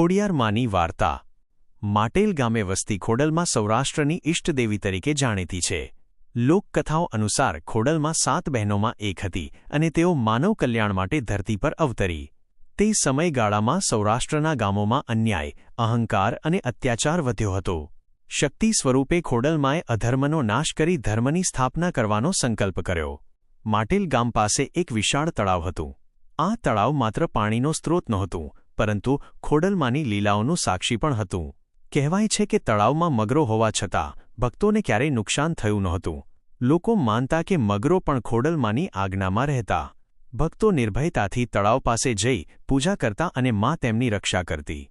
ખોડિયારમાંની વાર્તા. માટેલ ગામે વસતી ખોડલમાં સૌરાષ્ટ્રની ઇષ્ટદેવી તરીકે જાણીતી છે. લોકકથાઓ અનુસાર ખોડલમાં સાત બહેનોમાં એક હતી અને તેઓ માનવ કલ્યાણ માટે ધરતી પર અવતરી. તે સમયગાળામાં સૌરાષ્ટ્રના ગામોમાં અન્યાય, અહંકાર અને અત્યાચાર વધ્યો હતો. શક્તિ સ્વરૂપે ખોડલમાએ અધર્મનો નાશ કરી ધર્મની સ્થાપના કરવાનો સંકલ્પ કર્યો. માટેલ ગામ પાસે એક વિશાળ તળાવ હતું. આ તળાવ માત્ર પાણીનો સ્ત્રોત નહોતું પરંતુ ખોડલમાંની લીલાઓનું સાક્ષી પણ હતું. કહેવાય છે કે તળાવમાં મગરો હોવા છતાં, ભક્તોને ક્યારેય નુકસાન થયું નહોતું. લોકો માનતા કે મગરો પણ ખોડલમાંની આજ્ઞામાં રહેતા. ભક્તો નિર્ભયતાથી તળાવ પાસે જઈ પૂજા કરતા અને મા તેમની રક્ષા કરતી.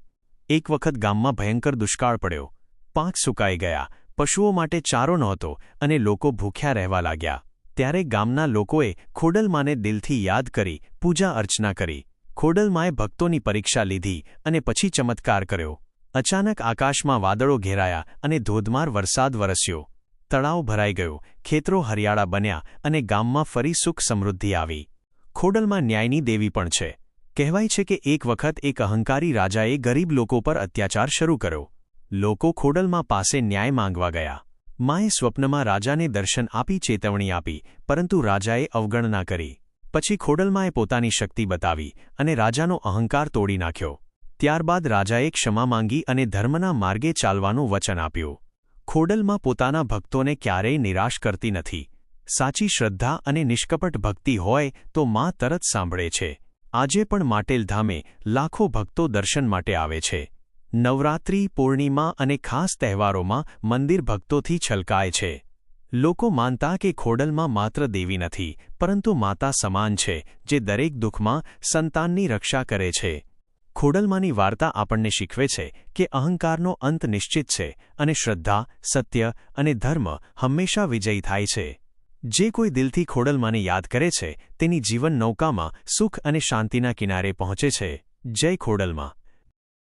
એક વખત ગામમાં ભયંકર દુષ્કાળ પડ્યો. પાક સુકાઈ ગયા. પશુઓ માટે ચારો નહોતો અને લોકો ભૂખ્યા રહેવા લાગ્યા. ત્યારે ગામના લોકોએ ખોડલમાને દિલથી યાદ કરી પૂજા અર્ચના કરી. ખોડલમાએ ભક્તોની પરીક્ષા લીધી અને પછી ચમત્કાર કર્યો. અચાનક આકાશમાં વાદળો ઘેરાયા અને ધોધમાર વરસાદ વરસ્યો. તળાવ ભરાઈ ગયો, ખેતરો હરિયાળા બન્યા અને ગામમાં ફરી સુખ સમૃદ્ધિ આવી. ખોડલમાં ન્યાયની દેવી પણ છે. કહેવાય છે કે એક વખત એક અહંકારી રાજાએ ગરીબ લોકો પર અત્યાચાર શરૂ કર્યો. લોકો ખોડલમાં પાસે ન્યાય માંગવા ગયા. માએ સ્વપ્નમાં રાજાને દર્શન આપી, ચેતવણી આપી, પરંતુ રાજાએ અવગણના કરી. પછી ખોડલમાએ પોતાની શક્તિ બતાવી અને રાજાનો અહંકાર તોડી નાખ્યો. ત્યારબાદ રાજાએ ક્ષમા માંગી અને ધર્મના માર્ગે ચાલવાનું વચન આપ્યું. ખોડલમાં પોતાના ભક્તોને ક્યારેય નિરાશ કરતી નથી. સાચી શ્રદ્ધા અને નિષ્કપટ ભક્તિ હોય તો માં તરત સાંભળે છે. આજે પણ માટેલ ધામે લાખો ભક્તો દર્શન માટે આવે છે. નવરાત્રિ, પૂર્ણિમા અને ખાસ તહેવારોમાં મંદિર ભક્તોથી છલકાય છે. લોકો માનતા કે ખોડલમાં માત્ર દેવી નથી, પરંતુ માતા સમાન છે, જે દરેક દુઃખમાં સંતાનની રક્ષા કરે છે. ખોડલમાંની વાર્તા આપણને શીખવે છે કે અહંકારનો અંત નિશ્ચિત છે અને શ્રદ્ધા, સત્ય અને ધર્મ હંમેશા વિજયી થાય છે. જે કોઈ દિલથી ખોડલમાંને યાદ કરે છે, તેની જીવન નૌકામાં સુખ અને શાંતિના કિનારે પહોંચે છે. જય ખોડલમાં.